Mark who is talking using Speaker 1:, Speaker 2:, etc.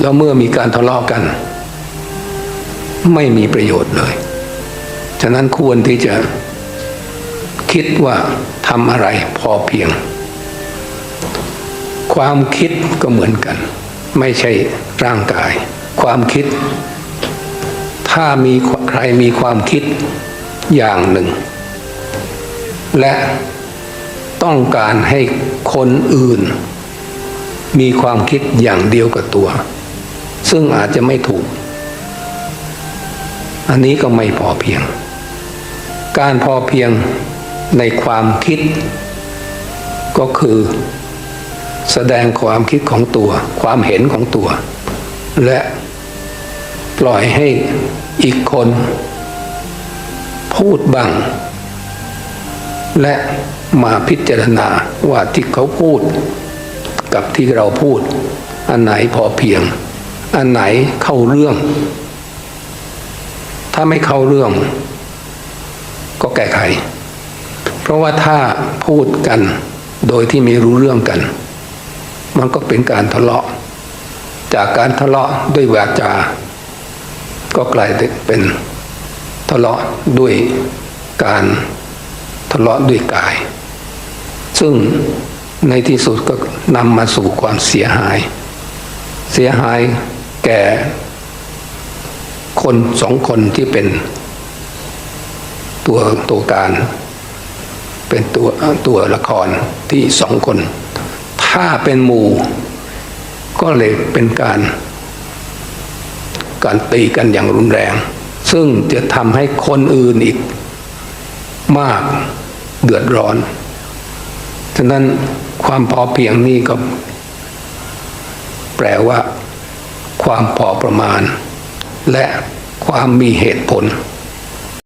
Speaker 1: แล้วเมื่อมีการทะเลาะกัน ไม่มีประโยชน์เลย ฉะนั้นควรที่จะคิดว่าทำอะไรพอเพียง ความคิดก็เหมือนกัน ไม่ใช่ร่างกาย ความคิด ถ้ามีใครมีความคิดอย่างหนึ่ง และต้องการให้คนอื่น มีความคิดอย่างเดียวกับตัว ซึ่งอาจจะไม่ถูก อันนี้ก็ไม่พอเพียง การพอเพียงในความคิด ก็คือ แสดงความคิดของตัว ความเห็นของตัว และปล่อยให้อีกคน พูดบ้าง และมาพิจารณาว่าที่เขาพูด กับที่เราพูด อันไหนพอเพียง อันไหนเข้าเรื่อง ถ้าไม่เข้าเรื่อง ก็แก้ไข เพราะว่าถ้าพูดกันโดยที่ไม่รู้เรื่องกัน มันก็เป็นการทะเลาะ จากการทะเลาะด้วยวาจา ก็กลายเป็นทะเลาะด้วยการทะเลาะด้วยกาย ซึ่งในที่สุดก็นำมาสู่ความเสียหาย เสียหาย แก่คนสองคนที่เป็นตัวตัวการ เป็นตัวตัวละครที่สองคน ถ้าเป็นหมู่ ก็เลยเป็นการ การตีกันอย่างรุนแรง ซึ่งจะทำให้คนอื่นอีก มากเดือดร้อน ฉะนั้นความพอเพียงนี่ก็ แปลว่า ความพอประมาณ และความมีเหตุผล